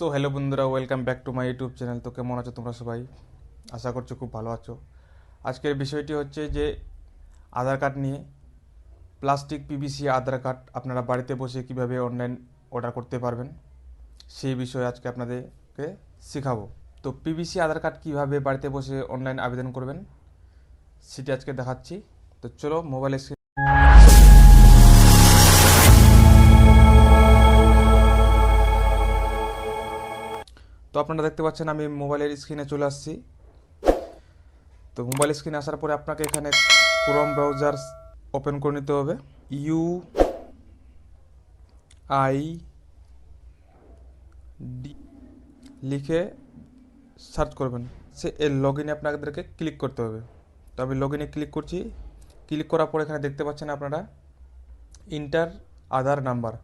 So hello বন্ধুরা, welcome back to my YouTube channel. তো কেমন আছো তোমরা সবাই? আশা করছ খুব ভালো আছো। আজকের বিষয়টি হচ্ছে যে, আধার কার্ড নিয়ে প্লাস্টিক পিভিসি আধার কার্ড আপনারা বাড়িতে বসে কীভাবে অনলাইন অর্ডার করতে পারবেন, সেই বিষয়ে আজকে আপনাদেরকে শেখাবো। তো পিভিসি আধার কার্ড কীভাবে বাড়িতে বসে অনলাইন আবেদন করবেন, সেটি আজকে দেখাচ্ছি। তো চলো মোবাইল স্ক্রিন তো আপনারা দেখতে পাচ্ছেন আমি মোবাইলের স্ক্রিনে চলে আসছি। তো মোবাইল স্ক্রিনে আসার পরে আপনাকে এখানে ক্রোম ব্রাউজার ওপেন করে নিতে হবে। ইউ আই ডি লিখে সার্চ করবেন। সে এর লগ ইনে আপনাদেরকে ক্লিক করতে হবে। তো আমি লগ ইনে ক্লিক করছি। ক্লিক করার পর এখানে দেখতে পাচ্ছেন আপনারা ইন্টার আধার নাম্বার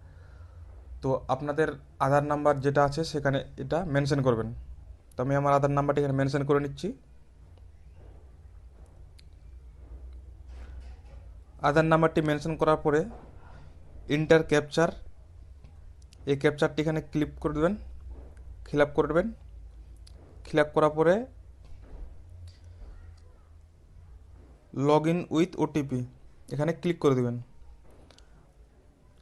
তো আপনাদের আধার নাম্বার যেটা আছে সেখানে এটা মেনশন করবেন। তো আমি আমার আধার নাম্বারটি এখানে মেনশন করে নিচ্ছি। আধার নাম্বারটি মেনশন করার পরে ইন্টার ক্যাপচার এই ক্যাপচারটি এখানে ক্লিক করে দেবেন ফিল আপ করে দেবেন। ফিল আপ করার পরে লগ ইন উইথ ওটিপি এখানে ক্লিক করে দেবেন।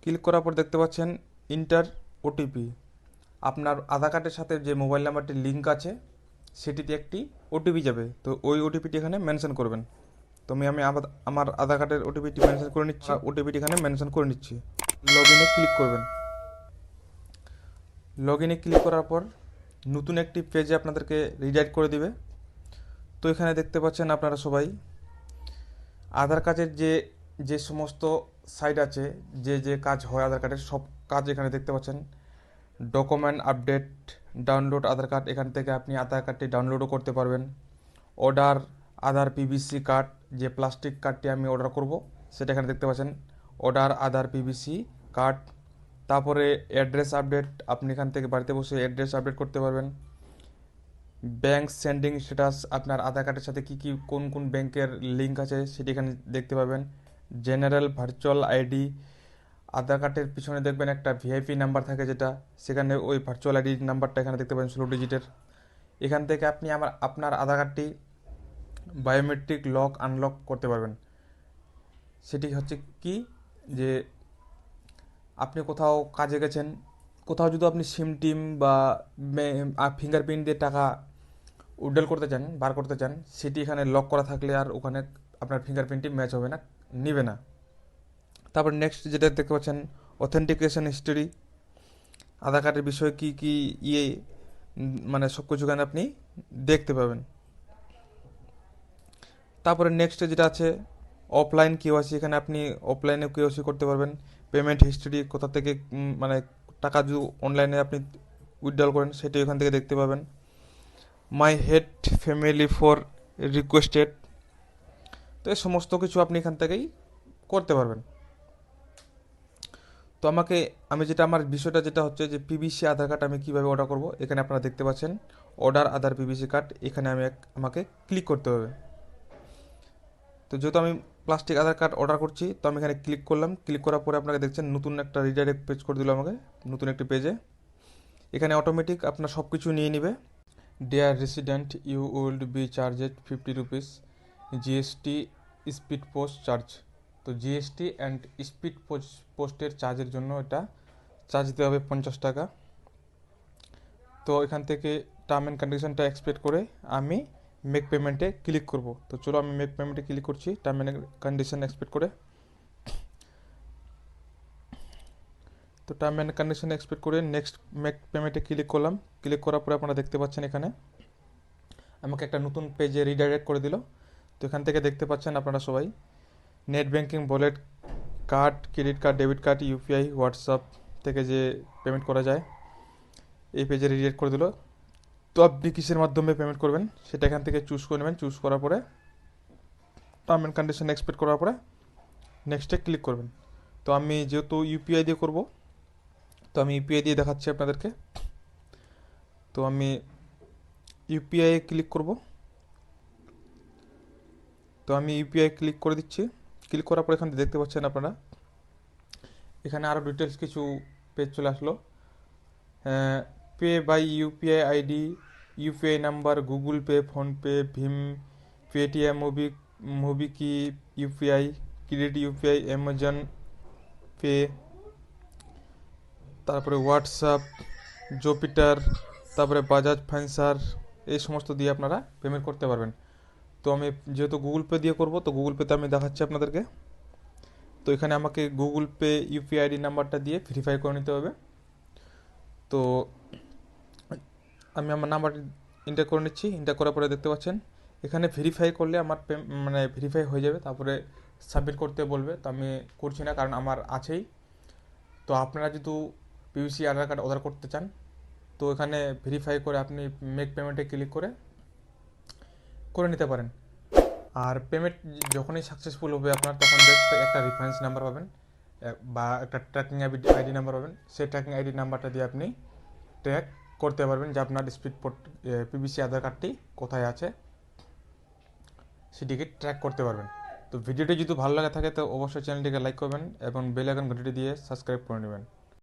ক্লিক করার পর দেখতে পাচ্ছেন ইন্টার ওটিপি। আপনার আধার কার্ডের সাথে যে মোবাইল নাম্বারটির লিঙ্ক আছে সেটিতে একটি ওটিপি যাবে। তো ওই ওটিপিটি এখানে মেনশন করবেন। তো আমি আমি আমার আধার কার্ডের ওটিপিটি মেনশন করে নিচ্ছি। ওটিপিটি এখানে মেনশন করে নিচ্ছি। লগ ইনে ক্লিক করবেন। লগ ইনে ক্লিক করার পর নতুন একটি পেজে আপনাদেরকে রিডাইরেক্ট করে দিবে। তো এখানে দেখতে পাচ্ছেন আপনারা সবাই আধার কার্ডের যে যে সমস্ত সাইট আছে, যে যে কাজ হয় আধার কার্ডের সব কাজ এখানে দেখতে পাচ্ছেন। Document update download Aadhaar card এখান থেকে আপনি আধার কার্ডটি ডাউনলোডও করতে পারবেন। অর্ডার আধার পিভিসি কার্ড যে প্লাস্টিক কার্ডটি আমি অর্ডার করব, সেটা এখানে দেখতে পাচ্ছেন। অর্ডার আধার পিভিসি কার্ড তারপরে অ্যাড্রেস আপডেট আপনি এখান থেকে বাড়িতে বসে অ্যাড্রেস আপডেট করতে পারবেন। ব্যাংক সেন্ডিং স্ট্যাটাস আপনার আধার কার্ডের সাথে কী কী, কোন কোন ব্যাংকের লিঙ্ক আছে, সেটি এখানে দেখতে পাবেন। জেনারেল ভার্চুয়াল আইডি, আধার কার্ডের পিছনে দেখবেন একটা ভিআইপি নাম্বার থাকে যেটা, সেখানে ওই ভার্চুয়াল আইডি নাম্বারটা এখানে দেখতে পাবেন ষোলো ডিজিটের। এখান থেকে আপনি আমার, আপনার আধার কার্ডটি বায়োমেট্রিক লক, আনলক করতে পারবেন। সেটি হচ্ছে কি যে, আপনি কোথাও কাজে গেছেন, কোথাও যদি আপনি সিম টিম বা ফিঙ্গারপ্রিন্ট দিয়ে টাকা উড্ডল করতে চান, বার করতে চান, সেটি এখানে লক করা থাকলে আর ওখানে আপনার ফিঙ্গারপ্রিন্টটি ম্যাচ হবে না। নিবে না। তারপর নেক্সট যেটা দেখতে পাচ্ছেন অথেন্টিকেশন হিস্টোরি আধার কার্ডের বিষয়ে কী কী ইয়ে মানে সব কিছু এখানে আপনি দেখতে পাবেন। তারপরে নেক্সট যেটা আছে অফলাইন কেওয়াইসি এখানে আপনি অফলাইনে কেওয়াইসি করতে পারবেন। পেমেন্ট হিস্টোরি কোথা থেকে মানে টাকা যদি অনলাইনে আপনি উইথড্রল করেন, সেটি এখান থেকে দেখতে পাবেন। My head family for requested তো এই সমস্ত কিছু আপনি এখান থেকেই করতে পারবেন। তো আমাকে, আমি যেটা, আমার বিষয়টা যেটা হচ্ছে যে পিবিসি আধার কার্ড আমি কীভাবে অর্ডার করব, এখানে আপনারা দেখতে পাচ্ছেন অর্ডার আধার পিবিসি কার্ড এখানে আমি এক- আমাকে ক্লিক করতে হবে। তো যেহেতু আমি প্লাস্টিক আধার কার্ড অর্ডার করছি, তো আমি এখানে ক্লিক করলাম ক্লিক করার পরে আপনাকে দেখছেন নতুন একটা রিডাইরেক্ট পেজ করে দিল আমাকে, নতুন একটি পেজে এখানে অটোমেটিক আপনার সব কিছু নিয়ে নেবে। Dear resident you will be charged fifty rupees GST speed post charge. তো জিএসটি অ্যান্ড স্পিড পোস্টের চার্জের জন্য এটা চার্জ দিতে হবে পঞ্চাশ টাকা। তো এখান থেকে টার্ম অ্যান্ড কন্ডিশনটা এক্সপেক্ট করে আমি মেক পেমেন্টে ক্লিক করব। তো চলো আমি মেক পেমেন্টে ক্লিক করছি টার্ম অ্যান্ড কন্ডিশন এক্সপেক্ট করে। তো টার্ম অ্যান্ড কন্ডিশন এক্সপেক্ট করে নেক্সট মেক পেমেন্টে ক্লিক করলাম। ক্লিক করার পরে আপনারা দেখতে পাচ্ছেন এখানে আমাকে একটা নতুন পেজে রিডাইরেক্ট করে দিল। তো এখান থেকে দেখতে পাচ্ছেন আপনারা সবাই। Net banking wallet card credit card debit card UPI WhatsApp থেকে যে পেমেন্ট করা যায়, এই পেজে রিডাইরেক্ট করে দিল। তো আপনি কিসের মাধ্যমে পেমেন্ট করবেন? সেটা এখান থেকে চুজ করে নেবেন। চুজ করার পরে টার্ম অ্যান্ড কন্ডিশন এক্সপেক্ট করার পরে নেক্সটে ক্লিক করবেন। তো আমি যেহেতু ইউপিআই দিয়ে করব, তো আমি ইউপিআই দিয়ে দেখাচ্ছি আপনাদেরকে। তো আমি ইউপিআই ক্লিক করব। তো আমি ইউপিআই ক্লিক করে দিচ্ছি। ক্লিক করার পর এখানে দেখতে পাচ্ছেন আপনারা। এখানে আরও ডিটেলস কিছু পেজ চলে আসলো। Pay by UPI ID UPI number Google Pay PhonePe Bhim Paytm movie MobiKwik UPI credit UPI Amazon Pay তারপরে হোয়াটসঅ্যাপ জোপিটার তারপরে বাজাজ ফাইন্যান্সার এই সমস্ত দিয়ে আপনারা পেমেন্ট করতে পারবেন। তো আমি যেহেতু গুগল পে দিয়ে করব, তো গুগল পেতে আমি দেখাচ্ছি আপনাদেরকে। তো এখানে আমাকে গুগল পে ইউপিআই আইডি নাম্বারটা দিয়ে ভেরিফাই করে নিতে হবে। তো আমি আমার নাম্বার এন্টার করে নিচ্ছি। এন্টার করার পরে দেখতে পাচ্ছেন, এখানে ভেরিফাই করলে আমার মানে ভেরিফাই হয়ে যাবে। তারপরে সাবমিট করতে বলবে। তো আমি করছি না, কারণ আমার আছেই। তো আপনারা যদি পিউসি আধার কার্ড অর্ডার করতে চান, তো এখানে ভেরিফাই করে আপনি মেক পেমেন্টে ক্লিক করে করে নিতে পারেন। আর পেমেন্ট যখনই সাকসেসফুল হবে আপনার, তখন একটা রেফারেন্স নাম্বার পাবেন বা একটা ট্র্যাকিং আইডি নাম্বার পাবেন। সেই ট্র্যাকিং আইডি নাম্বারটা দিয়ে আপনি ট্র্যাক করতে পারবেন যে আপনার স্পিড পোর্ট পিবিসি আধার কার্ডটি কোথায় আছে। সেটিকে ট্র্যাক করতে পারবেন। তো ভিডিওটি যদি ভালো লাগে থাকে, তো অবশ্যই চ্যানেলটিকে লাইক করবেন এবং বেল আইকন ঘন্টিটি দিয়ে সাবস্ক্রাইব করে নেবেন।